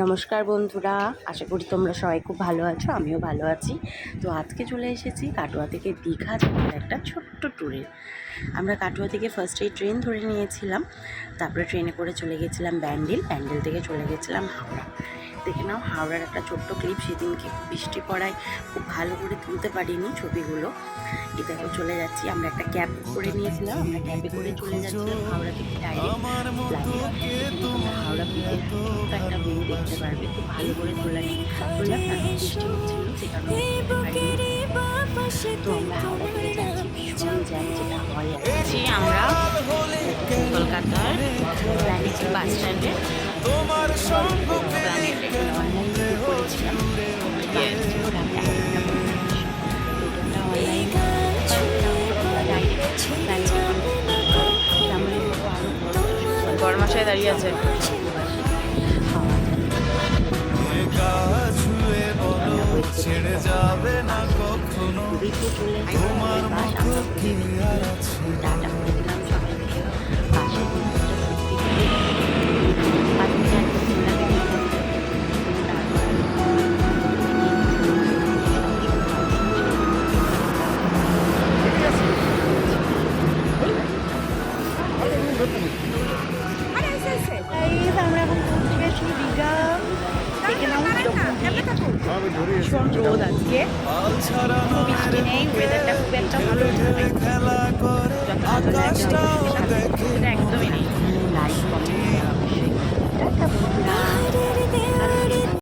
নমস্কার বন্ধুরা আশা করি তোমরা সবাই খুব ভালো আছো আমিও ভালো আছি। তো আজকে চলে এসেছি কাটোয়া থেকে দীঘা যাওয়ার একটা ছোট্ট ট্যুরে আমরা কাটোয়া থেকে ফার্স্টেই ট্রেন ধরে নিয়েছিলাম তারপরে ট্রেনে করে চলে গেছিলাম ব্যান্ডেল ব্যান্ডেল থেকে চলে গেছিলাম হাওড়া। দেখে নাও হাওড়ার একটা ছোট্ট ক্লিপ সেদিনকে বৃষ্টি পড়ায় খুব ভালো করে তুলতে পারিনি ছবিগুলো। দেখো চলে যাচ্ছি আমরা একটা ক্যাব করে নিয়েছিলাম আমরা ক্যাবে করে চলে যাচ্ছিলাম হাওড়া থেকে ডাইরেক্ট হাওড়া একটা দেখতে পারবে খুব ভালো করে তোলা না বৃষ্টি হচ্ছিল সে কারণে তো আমরা হাওড়া থেকে যাচ্ছি ভীষণ জ্যাম যেটা হয় আর আমরা কলকাতার প্ল্যানেট বাস স্ট্যান্ডে প্ল্যানেটে অনলাইন বুক করেছিলাম দাঁড়িয়ে আছে। যাবে না কখনো তোমার মতো কি আর আছে আমরা ভীষণ রোদ আজকে। বৃষ্টি নেই ওয়েদারটা